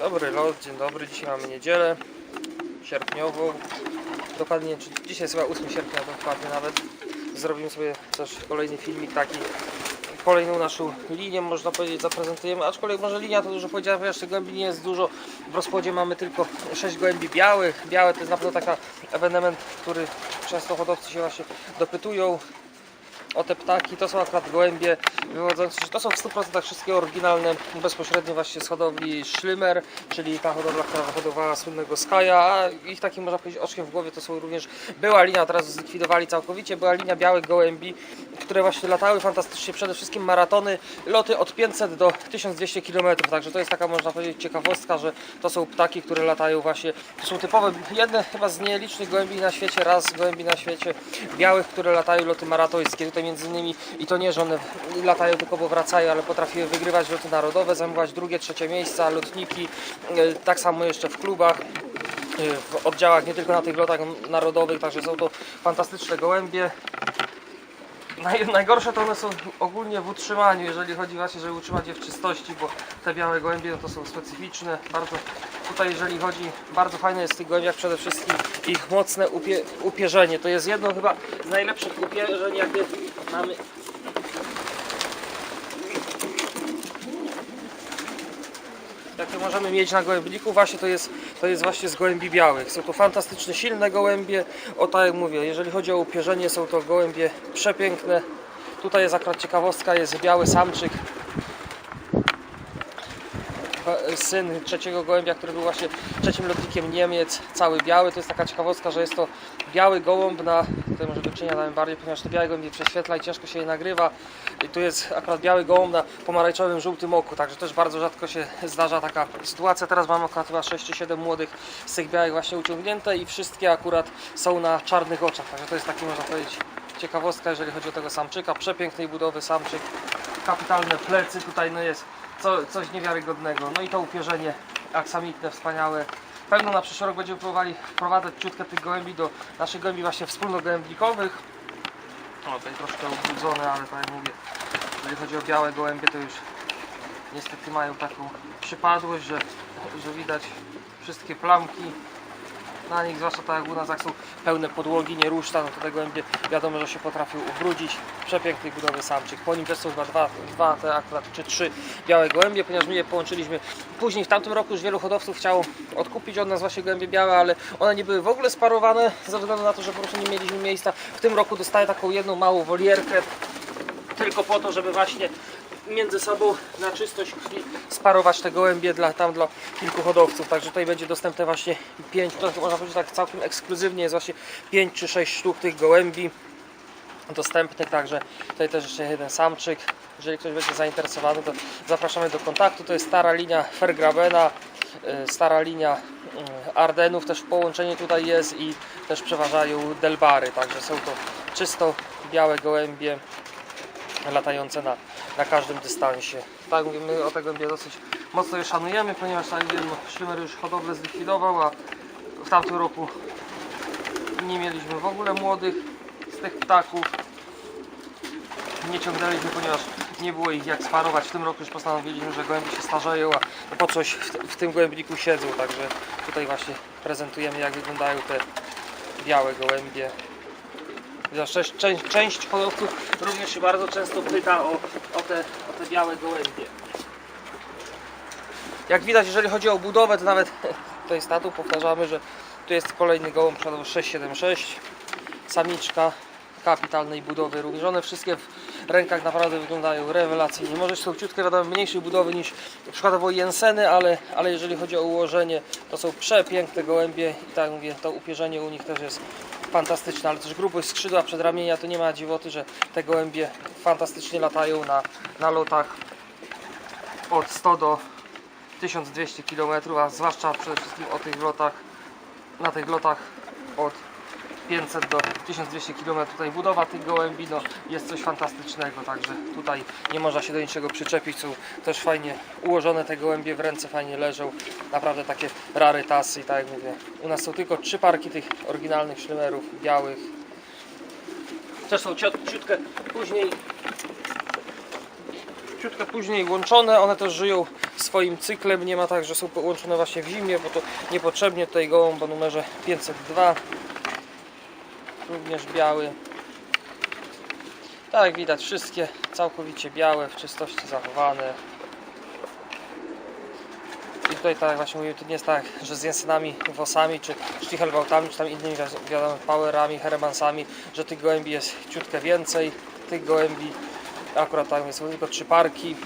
Dobry lot, dzień dobry. Dzisiaj mamy niedzielę sierpniową. Dokładnie, czy dzisiaj jest chyba 8 sierpnia, dokładnie nawet. Zrobimy sobie też kolejny filmik taki. Kolejną naszą linię, można powiedzieć, zaprezentujemy. Aczkolwiek może linia to dużo powiedziałem, ponieważ tych głębi nie jest dużo. W rozpłodzie mamy tylko 6 głębi białych. Białe to jest na pewno taka ewenement, który często hodowcy się właśnie dopytują o te ptaki. To są akurat gołębie wywodzące się. To są w 100% wszystkie oryginalne, bezpośrednio właśnie z hodowli Schlimmer, czyli ta hodowla, która wyhodowała słynnego Skaja, a ich takim można powiedzieć oczkiem w głowie to są również była linia, teraz zlikwidowali całkowicie, była linia białych gołębi, które właśnie latały fantastycznie, przede wszystkim maratony, loty od 500 do 1200 km, także to jest taka można powiedzieć ciekawostka, że to są ptaki, które latają właśnie, są typowe, jedne chyba z nielicznych gołębi na świecie, raz gołębi na świecie białych, które latają loty maratońskie, tutaj między innymi i to nie, że one latają tylko bo wracają, ale potrafiły wygrywać loty narodowe, zajmować drugie, trzecie miejsca, lotniki, e, tak samo jeszcze w klubach e, w oddziałach, nie tylko na tych lotach narodowych, także są to fantastyczne gołębie. Naj, najgorsze to one są ogólnie w utrzymaniu, jeżeli chodzi właśnie, żeby utrzymać je w czystości, bo te białe gołębie no to są specyficzne. Bardzo tutaj jeżeli chodzi, bardzo fajne jest w tych gołębiach przede wszystkim ich mocne upie, upierzenie. To jest jedno chyba z najlepszych upierzeń, jakie mamy jakie możemy mieć na gołębniku, właśnie to jest, to jest właśnie z gołębi białych. Są to fantastyczne, silne gołębie. O tak jak mówię, jeżeli chodzi o upierzenie, są to gołębie przepiękne. Tutaj jest akurat ciekawostka, jest biały samczyk. E, Syn trzeciego gołębia, który był właśnie trzecim lotnikiem Niemiec, cały biały. To jest taka ciekawostka, że jest to biały gołąb na, tutaj może wyczynia damy bardziej, ponieważ te białe gołębie prześwietla i ciężko się je nagrywa. I tu jest akurat biały gołąb na pomarańczowym, żółtym oku, także też bardzo rzadko się zdarza taka sytuacja. Teraz mam akurat chyba 6 czy 7 młodych z tych białych właśnie uciągnięte i wszystkie akurat są na czarnych oczach, także to jest taki można powiedzieć ciekawostka, jeżeli chodzi o tego samczyka. Przepięknej budowy samczyk, kapitalne plecy, tutaj no jest co, coś niewiarygodnego. No i to upierzenie aksamitne, wspaniałe. Pewno na przyszły rok będziemy próbowali wprowadzać ciutkę tych gołębi do naszych gołębi właśnie wspólnogołębnikowych. O, tutaj troszkę ubrudzone, ale tak jak mówię, jeżeli chodzi o białe gołębie, to już niestety mają taką przypadłość, że, że widać wszystkie plamki na nich, zwłaszcza tak jak u nas, jak są pełne podłogi, nie ruszta, no to te gołębie wiadomo, że się potrafią ubrudzić. Przepięknej budowy samczyk. Po nim też są chyba dwa, dwa te akurat, czy trzy białe gołębie, ponieważ my je połączyliśmy później. W tamtym roku już wielu hodowców chciało odkupić od nas właśnie gołębie białe, ale one nie były w ogóle sparowane, ze względu na to, że po prostu nie mieliśmy miejsca. W tym roku dostaję taką jedną małą wolierkę, tylko po to, żeby właśnie między sobą na czystość krwi sparować te gołębie dla, tam dla kilku hodowców. Także tutaj będzie dostępne właśnie 5, to można powiedzieć tak całkiem ekskluzywnie jest właśnie 5 czy 6 sztuk tych gołębi dostępnych, także tutaj też jeszcze jeden samczyk. Jeżeli ktoś będzie zainteresowany, to zapraszamy do kontaktu. To jest stara linia Fergrabena, y, stara linia y, Ardenów też w połączeniu tutaj jest i też przeważają Delbary, także są to czysto białe gołębie latające na, na każdym dystansie. Tak mówię, my o tego dosyć mocno je szanujemy, ponieważ no, Schlimmer już hodowlę zlikwidował, a w tamtym roku nie mieliśmy w ogóle młodych z tych ptaków. Nie ciągnęliśmy, ponieważ nie było ich jak sparować. W tym roku już postanowiliśmy, że gołębie się starzeją, a po coś w, w tym gołębniku siedzą. Także tutaj właśnie prezentujemy jak wyglądają te białe gołębie. Część, część, część hodowców również się bardzo często pyta o, o, te, o te białe gołębie. Jak widać, jeżeli chodzi o budowę, to nawet tutaj statu powtarzamy, że tu jest kolejny gołąb przodowy 676, samiczka kapitalnej budowy również. One wszystkie w rękach naprawdę wyglądają rewelacyjnie. Może są ciutkę wiadomo mniejszej budowy niż przykładowo Jenseny, ale, ale jeżeli chodzi o ułożenie, to są przepiękne gołębie i tak mówię, to upierzenie u nich też jest fantastyczne, ale też grubość skrzydła przedramienia to nie ma dziwoty, że te gołębie fantastycznie latają na, na lotach od 100 do 1200 km, a zwłaszcza przede wszystkim o tych lotach, na tych lotach od 500 do 1200 km. Tutaj budowa tych gołębi no, jest coś fantastycznego, także tutaj nie można się do niczego przyczepić. Są też fajnie ułożone te gołębie w ręce, fajnie leżą. Naprawdę takie rarytasy i tak jak mówię. U nas są tylko trzy parki tych oryginalnych szlymerów białych. Też są ciut, ciutkę później ciutkę później łączone, one też żyją swoim cyklem, nie ma tak, że są połączone właśnie w zimie, bo to niepotrzebnie tutaj gołąb o numerze 502 również biały. Tak jak widać wszystkie całkowicie białe, w czystości zachowane. I tutaj tak jak właśnie mówiłem, to nie jest tak, że z jensynami, wosami, czy sztichelwautami, czy tam innymi wi- wiadomo, powerami, heremansami, że tych gołębi jest ciutkę więcej. Tych gołębi akurat tam jest tylko trzy parki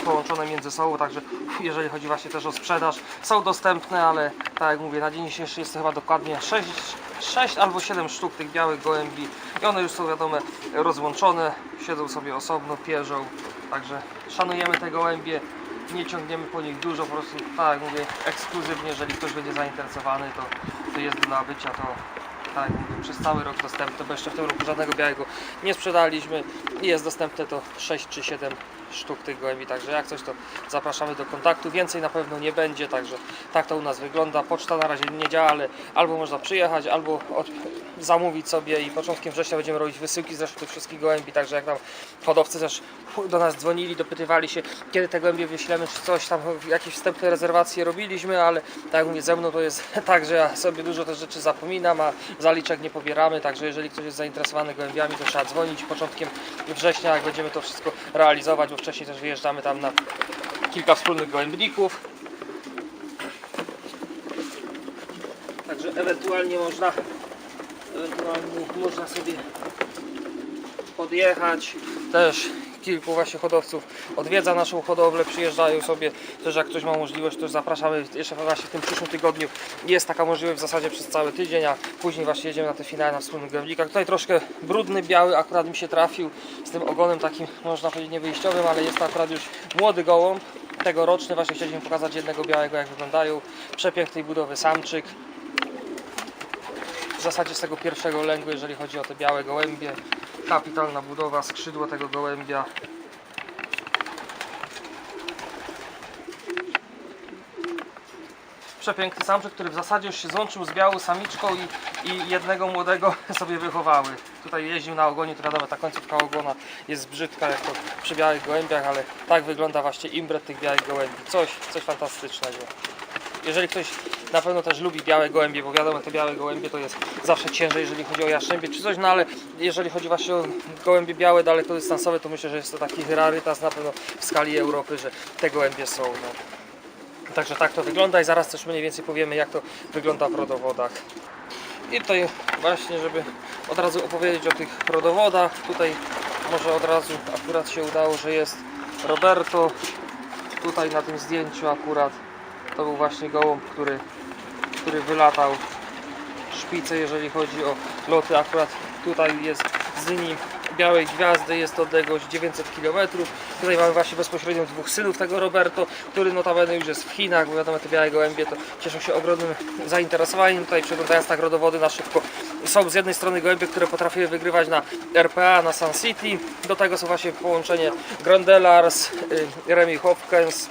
połączone między sobą, także jeżeli chodzi właśnie też o sprzedaż, są dostępne, ale tak jak mówię, na dzień dzisiejszy jest chyba dokładnie 6, 6 albo 7 sztuk tych białych gołębi i one już są wiadome rozłączone, siedzą sobie osobno, pierzą, także szanujemy te gołębie, nie ciągniemy po nich dużo, po prostu tak jak mówię, ekskluzywnie, jeżeli ktoś będzie zainteresowany, to, to jest do nabycia, to tak przez cały rok dostępne, bo jeszcze w tym roku żadnego białego nie sprzedaliśmy. I jest dostępne to 6 czy 7 sztuk tych gołębi, także jak coś to zapraszamy do kontaktu, więcej na pewno nie będzie, także tak to u nas wygląda, poczta na razie nie działa, ale albo można przyjechać, albo od, zamówić sobie i początkiem września będziemy robić wysyłki zresztą tych wszystkich gołębi, także jak nam hodowcy też do nas dzwonili, dopytywali się, kiedy te gołębie wyślemy, czy coś tam, jakieś wstępne rezerwacje robiliśmy, ale tak jak mówię, ze mną to jest tak, że ja sobie dużo też rzeczy zapominam, a zaliczek nie pobieramy, także jeżeli ktoś jest zainteresowany gołębiami, to trzeba dzwonić początkiem września, jak będziemy to wszystko realizować, bo wcześniej też wyjeżdżamy tam na kilka wspólnych gołębników. Także ewentualnie można ewentualnie można sobie podjechać. Też kilku właśnie hodowców odwiedza naszą hodowlę, przyjeżdżają sobie. Też jak ktoś ma możliwość, to zapraszamy jeszcze właśnie w tym przyszłym tygodniu. Jest taka możliwość w zasadzie przez cały tydzień, a później właśnie jedziemy na te finały na wspólnych gęblikach. Tutaj troszkę brudny, biały akurat mi się trafił z tym ogonem takim, można powiedzieć, niewyjściowym, ale jest to akurat już młody gołąb. Tegoroczny właśnie chcieliśmy pokazać jednego białego, jak wyglądają. Przepięknej budowy samczyk w zasadzie z tego pierwszego lęgu, jeżeli chodzi o te białe gołębie. Kapitalna budowa, skrzydło tego gołębia. Przepiękny samczyk, który w zasadzie już się złączył z białą samiczką i, i jednego młodego sobie wychowały. Tutaj jeździł na ogonie, to wiadomo, ta końcówka ogona jest brzydka jak to przy białych gołębiach, ale tak wygląda właśnie imbret tych białych gołębi. Coś, coś fantastycznego jeżeli ktoś na pewno też lubi białe gołębie, bo wiadomo, te białe gołębie to jest zawsze ciężej, jeżeli chodzi o jaszczębie czy coś, no ale jeżeli chodzi właśnie o gołębie białe, dalekodystansowe, to myślę, że jest to taki rarytas na pewno w skali Europy, że te gołębie są. No. Także tak to wygląda i zaraz też mniej więcej powiemy, jak to wygląda w rodowodach. I tutaj właśnie, żeby od razu opowiedzieć o tych rodowodach, tutaj może od razu akurat się udało, że jest Roberto, tutaj na tym zdjęciu akurat to był właśnie gołąb, który, który wylatał szpicę, jeżeli chodzi o loty. Akurat tutaj jest z linii Białej Gwiazdy, jest odległość 900 km. Tutaj mamy właśnie bezpośrednio dwóch synów tego Roberto, który notabene już jest w Chinach, bo wiadomo te białe gołębie to cieszą się ogromnym zainteresowaniem. Tutaj przeglądając tak rodowody na szybko są z jednej strony gołębie, które potrafiły wygrywać na RPA, na Sun City. Do tego są właśnie połączenie Grondelars, y, Remy Hopkins,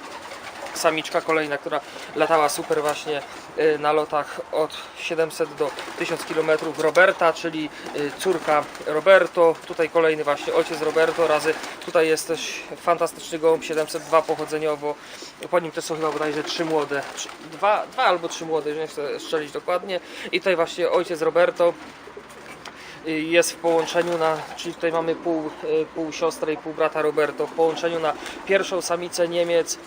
samiczka kolejna, która latała super właśnie y, na lotach od 700 do 1000 km Roberta, czyli y, córka Roberto, tutaj kolejny właśnie ojciec Roberto, razy tutaj jest też fantastyczny gołąb 702 pochodzeniowo, po nim też są chyba bodajże trzy młode, dwa, dwa albo trzy młode, nie chcę strzelić dokładnie. I tutaj właśnie ojciec Roberto jest w połączeniu na, czyli tutaj mamy pół, y, pół siostry i pół brata Roberto, w połączeniu na pierwszą samicę Niemiec y,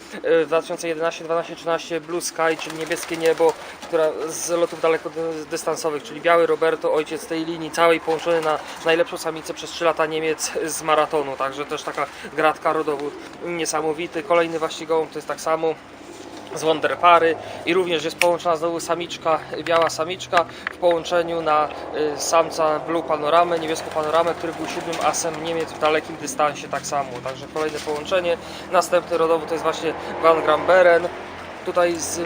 w 2011, 12, 13 Blue Sky, czyli niebieskie niebo, która z lotów dalekodystansowych, czyli biały Roberto, ojciec tej linii całej połączony na najlepszą samicę przez 3 lata Niemiec z maratonu, także też taka gratka rodowód niesamowity. Kolejny właśnie to jest tak samo z Wonderpary i również jest połączona znowu samiczka, biała samiczka w połączeniu na y, samca Blue Panoramę, niebieską panoramę, który był siódmym asem Niemiec w dalekim dystansie tak samo, także kolejne połączenie. Następny rodowy to jest właśnie Van Gramberen, tutaj z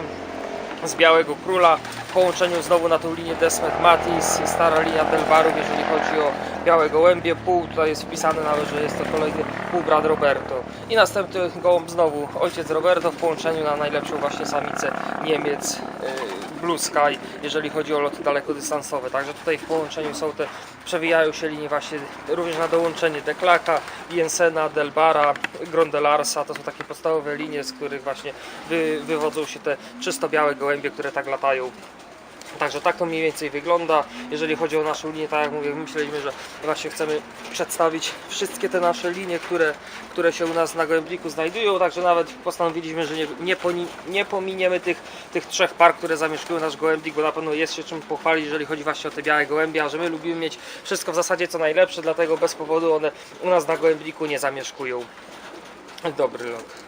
z Białego Króla. W połączeniu znowu na tą linię Desmet Matis, stara linia Delwarów, jeżeli chodzi o Białe Gołębie, pół tutaj jest wpisane nawet, że jest to kolejny półbrat Roberto. I następny gołąb znowu ojciec Roberto w połączeniu na najlepszą właśnie samicę Niemiec y, Blue Sky, jeżeli chodzi o loty dalekodystansowe. Także tutaj w połączeniu są te, przewijają się linie właśnie również na dołączenie Declaka, Jensena, Delbara, Grondelarsa. To są takie podstawowe linie, z których właśnie wy, wywodzą się te czysto białe gołębie, które tak latają. Także tak to mniej więcej wygląda. Jeżeli chodzi o naszą linię, tak jak mówię, myśleliśmy, że właśnie chcemy przedstawić wszystkie te nasze linie, które, które się u nas na gołębniku znajdują. Także nawet postanowiliśmy, że nie, nie, nie pominiemy tych, tych trzech par, które zamieszkują nasz gołębnik, bo na pewno jest się czym pochwalić, jeżeli chodzi właśnie o te białe gołębie, a że my lubimy mieć wszystko w zasadzie co najlepsze, dlatego bez powodu one u nas na gołębniku nie zamieszkują. Dobry lot.